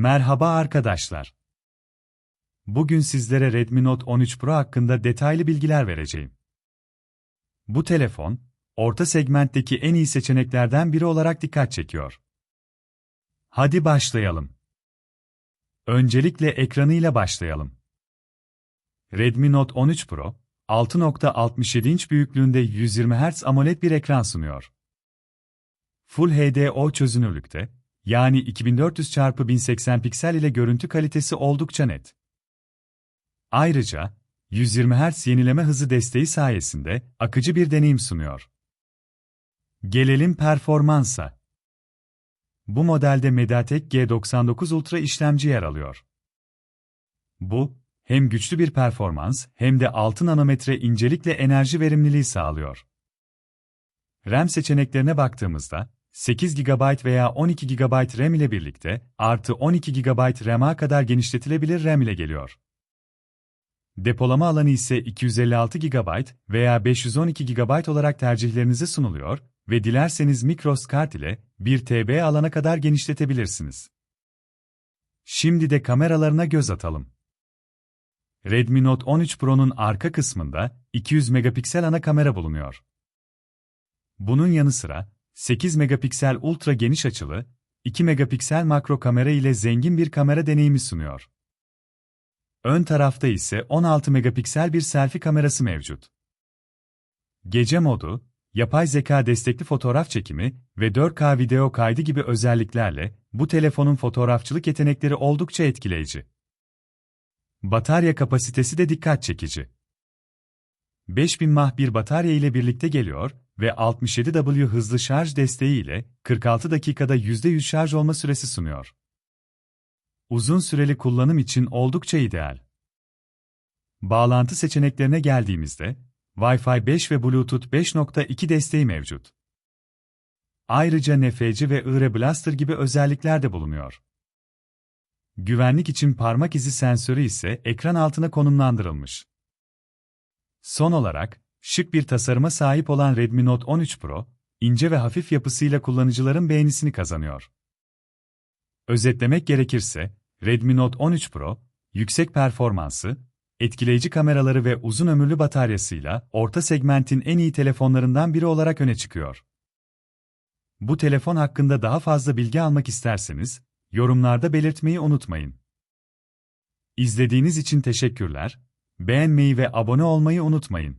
Merhaba arkadaşlar. Bugün sizlere Redmi Note 13 Pro hakkında detaylı bilgiler vereceğim. Bu telefon, orta segmentteki en iyi seçeneklerden biri olarak dikkat çekiyor. Hadi başlayalım. Öncelikle ekranıyla başlayalım. Redmi Note 13 Pro, 6.67 inç büyüklüğünde 120 Hz AMOLED bir ekran sunuyor. Full HDO çözünürlükte, yani 2400 x 1080 piksel ile görüntü kalitesi oldukça net. Ayrıca, 120 Hz yenileme hızı desteği sayesinde akıcı bir deneyim sunuyor. Gelelim performansa. Bu modelde MediaTek G99 Ultra işlemci yer alıyor. Bu, hem güçlü bir performans hem de 6 nanometre incelikle enerji verimliliği sağlıyor. RAM seçeneklerine baktığımızda, 8 GB veya 12 GB RAM ile birlikte, artı 12 GB RAM'a kadar genişletilebilir RAM ile geliyor. Depolama alanı ise 256 GB veya 512 GB olarak tercihlerinize sunuluyor ve dilerseniz microSD kart ile 1 TB alana kadar genişletebilirsiniz. Şimdi de kameralarına göz atalım. Redmi Note 13 Pro'nun arka kısmında 200 megapiksel ana kamera bulunuyor. Bunun yanı sıra 8 megapiksel ultra geniş açılı, 2 megapiksel makro kamera ile zengin bir kamera deneyimi sunuyor. Ön tarafta ise 16 megapiksel bir selfie kamerası mevcut. Gece modu, yapay zeka destekli fotoğraf çekimi ve 4K video kaydı gibi özelliklerle bu telefonun fotoğrafçılık yetenekleri oldukça etkileyici. Batarya kapasitesi de dikkat çekici. 5000 mAh bir batarya ile birlikte geliyor ve 67W hızlı şarj desteği ile 46 dakikada %100 şarj olma süresi sunuyor. Uzun süreli kullanım için oldukça ideal. Bağlantı seçeneklerine geldiğimizde, Wi-Fi 5 ve Bluetooth 5.2 desteği mevcut. Ayrıca NFC ve IR Blaster gibi özellikler de bulunuyor. Güvenlik için parmak izi sensörü ise ekran altına konumlandırılmış. Son olarak, şık bir tasarıma sahip olan Redmi Note 13 Pro, ince ve hafif yapısıyla kullanıcıların beğenisini kazanıyor. Özetlemek gerekirse, Redmi Note 13 Pro, yüksek performansı, etkileyici kameraları ve uzun ömürlü bataryasıyla orta segmentin en iyi telefonlarından biri olarak öne çıkıyor. Bu telefon hakkında daha fazla bilgi almak isterseniz, yorumlarda belirtmeyi unutmayın. İzlediğiniz için teşekkürler, beğenmeyi ve abone olmayı unutmayın.